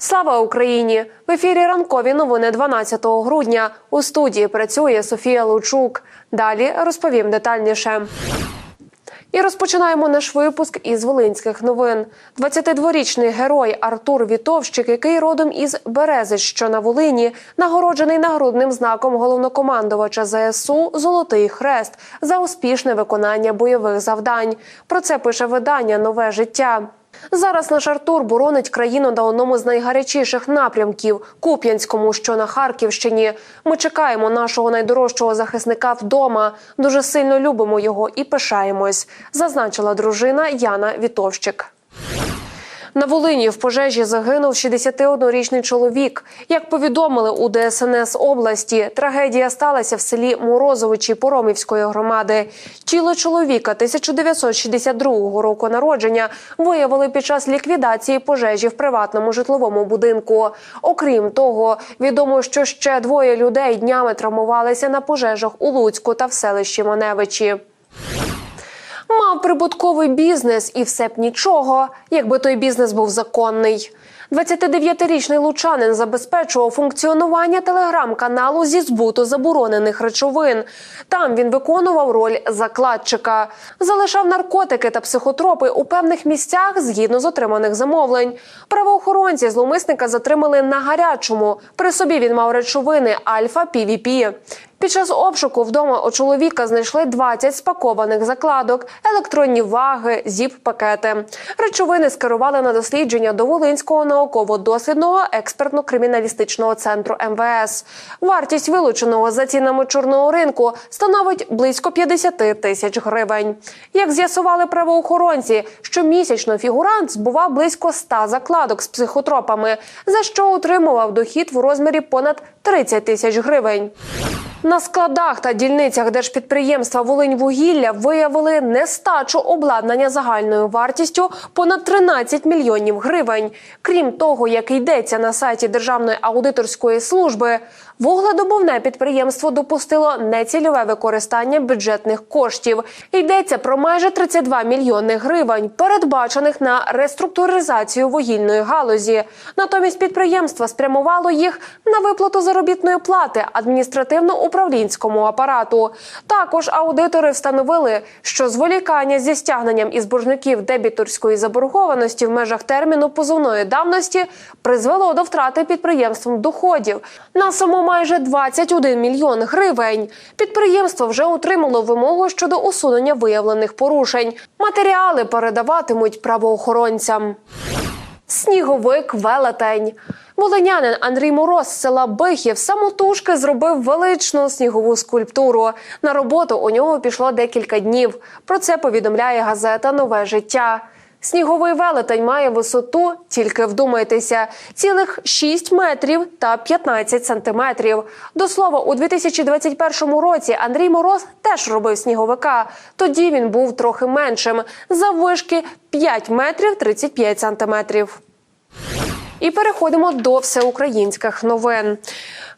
Слава Україні! В ефірі ранкові новини 12 грудня. У студії працює Софія Лучук. Далі розповім детальніше. І розпочинаємо наш випуск із волинських новин. 22-річний герой Артур Вітовщик, який родом із Берези, що на Волині, нагороджений нагрудним знаком головнокомандувача ЗСУ Золотий Хрест за успішне виконання бойових завдань. Про це пише видання Нове життя. Зараз наш Артур боронить країну на одному з найгарячіших напрямків Куп'янському, що на Харківщині. Ми чекаємо нашого найдорожчого захисника вдома. Дуже сильно любимо його і пишаємось, зазначила дружина Яна Вітовщик. На Волині в пожежі загинув 61-річний чоловік. Як повідомили у ДСНС області, трагедія сталася в селі Морозовичі Поромівської громади. Тіло чоловіка 1962 року народження виявили під час ліквідації пожежі в приватному житловому будинку. Окрім того, відомо, що ще двоє людей днями травмувалися на пожежах у Луцьку та в селищі Маневичі. Мав прибутковий бізнес і все б нічого, якби той бізнес був законний. 29-річний лучанин забезпечував функціонування телеграм-каналу зі збуту заборонених речовин. Там він виконував роль закладчика, залишав наркотики та психотропи у певних місцях згідно з отриманих замовлень. Правоохоронці зловмисника затримали на гарячому. При собі він мав речовини альфа пвп під час обшуку вдома у чоловіка знайшли 20 спакованих закладок, електронні ваги, зіп-пакети. Речовини скерували на дослідження до Волинського науково-дослідного експертно-криміналістичного центру МВС. Вартість вилученого за цінами чорного ринку становить близько 50 тисяч гривень. Як з'ясували правоохоронці, щомісячно фігурант збував близько 100 закладок з психотропами, за що отримував дохід в розмірі понад 30 тисяч гривень. На складах та дільницях держпідприємства Волиньвугілля виявили нестачу обладнання загальною вартістю понад 13 мільйонів гривень. Крім того, як йдеться на сайті Державної аудиторської служби, вугледобувне підприємство допустило нецільове використання бюджетних коштів. Йдеться про майже 32 мільйони гривень, передбачених на реструктуризацію вугільної галузі. Натомість підприємство спрямувало їх на виплату заробітної плати адміністративно управлінському апарату. Також аудитори встановили, що зволікання зі стягненням із боржників дебіторської заборгованості в межах терміну позовної давності призвело до втрати підприємством доходів на суму майже 21 мільйон гривень. Підприємство вже отримало вимогу щодо усунення виявлених порушень. Матеріали передаватимуть правоохоронцям. Сніговик велетень. Волинянин Андрій Мороз з села Бихів самотужки зробив величну снігову скульптуру. На роботу у нього пішло декілька днів. Про це повідомляє газета Нове життя. Сніговий велетень має висоту, тільки вдумайтеся, цілих 6 метрів та 15 сантиметрів. До слова, у 2021 році Андрій Мороз теж робив сніговика. Тоді він був трохи меншим, заввишки 5 метрів 35 сантиметрів. І переходимо до всеукраїнських новин.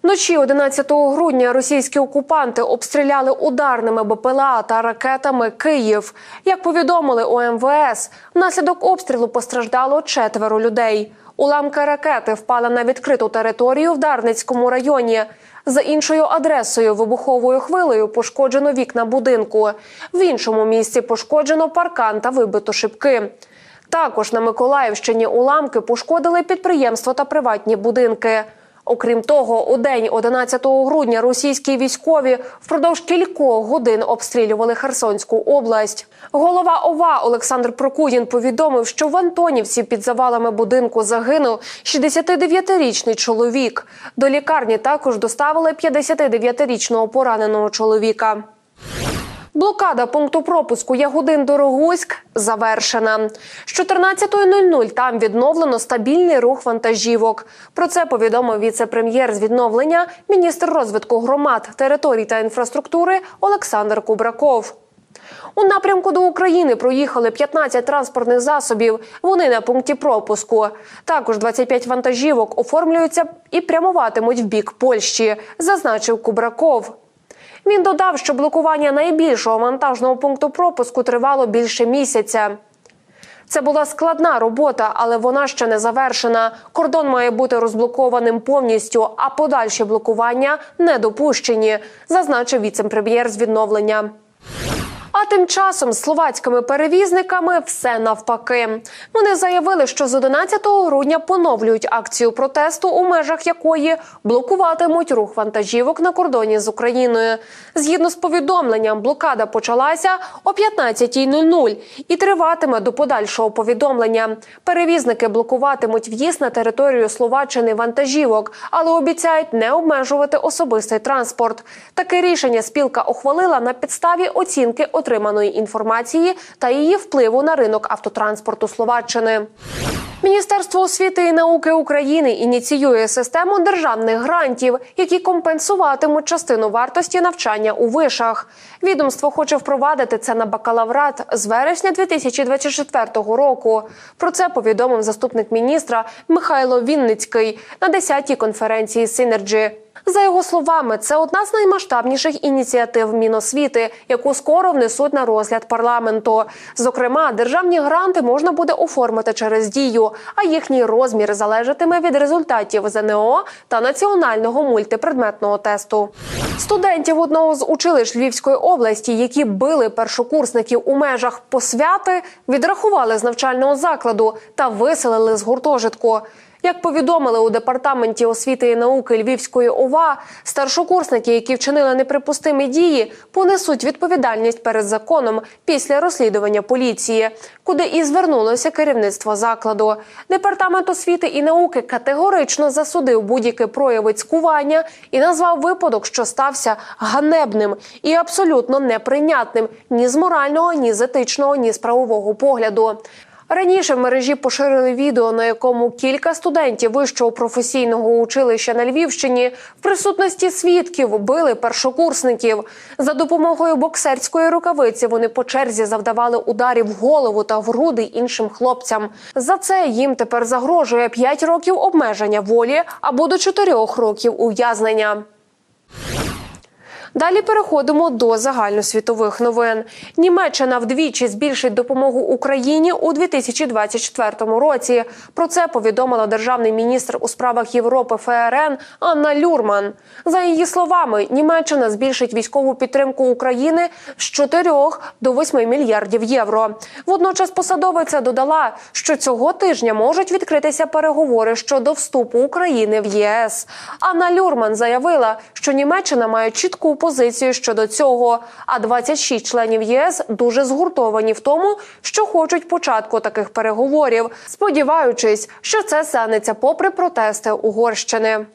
Вночі 11 грудня російські окупанти обстріляли ударними БПЛА та ракетами Київ. Як повідомили у МВС, внаслідок обстрілу постраждало четверо людей. Уламки ракети впали на відкриту територію в Дарницькому районі. За іншою адресою вибуховою хвилею пошкоджено вікна будинку. В іншому місці пошкоджено паркан та вибито шибки. Також на Миколаївщині уламки пошкодили підприємства та приватні будинки. Окрім того, у день 11 грудня російські військові впродовж кількох годин обстрілювали Херсонську область. Голова ОВА Олександр Прокудін повідомив, що в Антонівці під завалами будинку загинув 69-річний чоловік. До лікарні також доставили 59-річного пораненого чоловіка. Блокада пункту пропуску Ягудин Дорогуськ завершена. З 14.00 там відновлено стабільний рух вантажівок. Про це повідомив віце-прем'єр з відновлення, міністр розвитку громад, територій та інфраструктури Олександр Кубраков. У напрямку до України проїхали 15 транспортних засобів. Вони на пункті пропуску. Також 25 вантажівок оформлюються і прямуватимуть в бік Польщі, зазначив Кубраков. Він додав, що блокування найбільшого вантажного пункту пропуску тривало більше місяця. Це була складна робота, але вона ще не завершена. Кордон має бути розблокованим повністю, а подальші блокування не допущені, зазначив віцепрем'єр з відновлення. Тим часом з словацькими перевізниками все навпаки. Вони заявили, що з 11 грудня поновлюють акцію протесту, у межах якої блокуватимуть рух вантажівок на кордоні з Україною. Згідно з повідомленням, блокада почалася о 15.00 і триватиме до подальшого повідомлення. Перевізники блокуватимуть в'їзд на територію Словаччини вантажівок, але обіцяють не обмежувати особистий транспорт. Таке рішення спілка ухвалила на підставі оцінки отриманої інформації та її впливу на ринок автотранспорту Словаччини. Міністерство освіти і науки України ініціює систему державних грантів, які компенсуватимуть частину вартості навчання у вишах. Відомство хоче впровадити це на бакалаврат з вересня 2024 року. Про це повідомив заступник міністра Михайло Вінницький на 10-й конференції Синерджі. За його словами, це одна з наймасштабніших ініціатив Міносвіти, яку скоро внесуть на розгляд парламенту. Зокрема, державні гранти можна буде оформити через дію, а їхній розмір залежатиме від результатів ЗНО та національного мультипредметного тесту. Студентів одного з училищ Львівської області, які били першокурсників у межах посвяти, відрахували з навчального закладу та виселили з гуртожитку. Як повідомили у департаменті освіти і науки Львівської ОВА, старшокурсники, які вчинили неприпустимі дії, понесуть відповідальність перед законом після розслідування поліції, куди і звернулося керівництво закладу. Департамент освіти і науки категорично засудив будь-які прояви цькування і назвав випадок, що стався ганебним і абсолютно неприйнятним ні з морального, ні з етичного, ні з правового погляду. Раніше в мережі поширили відео, на якому кілька студентів вищого професійного училища на Львівщині в присутності свідків били першокурсників. За допомогою боксерської рукавиці вони по черзі завдавали ударів в голову та в груди іншим хлопцям. За це їм тепер загрожує 5 років обмеження волі або до 4 років ув'язнення. Далі переходимо до загальносвітових новин. Німеччина вдвічі збільшить допомогу Україні у 2024 році. Про це повідомила державний міністр у справах Європи ФРН Анна Люрман. За її словами, Німеччина збільшить військову підтримку України з 4 до 8 мільярдів євро. Водночас посадовиця додала, що цього тижня можуть відкритися переговори щодо вступу України в ЄС. Анна Люрман заявила, що Німеччина має чітку позицію щодо цього. А 26 членів ЄС дуже згуртовані в тому, що хочуть початку таких переговорів, сподіваючись, що це станеться попри протести Угорщини.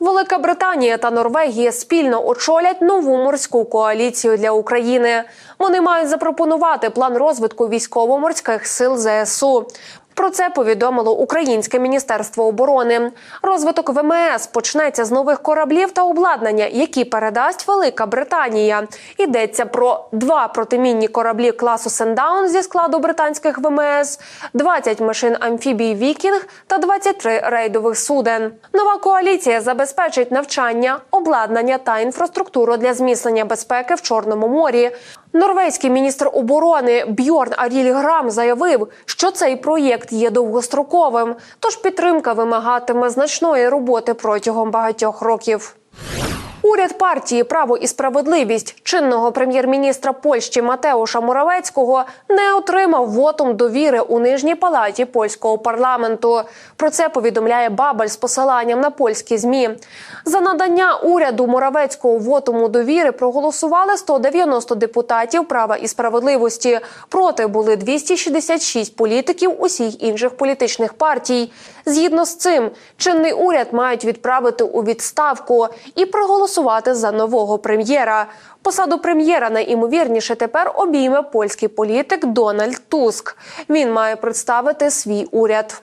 Велика Британія та Норвегія спільно очолять нову морську коаліцію для України. Вони мають запропонувати план розвитку військово-морських сил ЗСУ. Про це повідомило Українське міністерство оборони. Розвиток ВМС почнеться з нових кораблів та обладнання, які передасть Велика Британія. Йдеться про два протимінні кораблі класу Сендаун зі складу британських ВМС, 20 машин амфібій Вікінг та 23 рейдових суден. Нова коаліція забезпечить навчання, обладнання та інфраструктуру для зміцнення безпеки в Чорному морі. Норвезький міністр оборони Бьорн Аріль Грам заявив, що цей проєкт є довгостроковим, тож підтримка вимагатиме значної роботи протягом багатьох років. Уряд партії Право і справедливість чинного прем'єр-міністра Польщі Матеуша Моравецького не отримав вотум довіри у нижній палаті польського парламенту. Про це повідомляє Бабель з посиланням на польські змі. За надання уряду Моравецького вотуму довіри проголосували 190 депутатів права і справедливості. Проти були 266 політиків усіх інших політичних партій. Згідно з цим, чинний уряд мають відправити у відставку і проголосувати за нового прем'єра. Посаду прем'єра найімовірніше тепер обійме польський політик Дональд Туск. Він має представити свій уряд.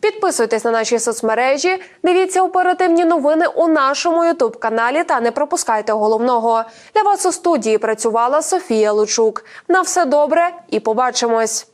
Підписуйтесь на наші соцмережі, дивіться оперативні новини у нашому Ютуб каналі та не пропускайте головного. Для вас у студії працювала Софія Лучук. На все добре і побачимось.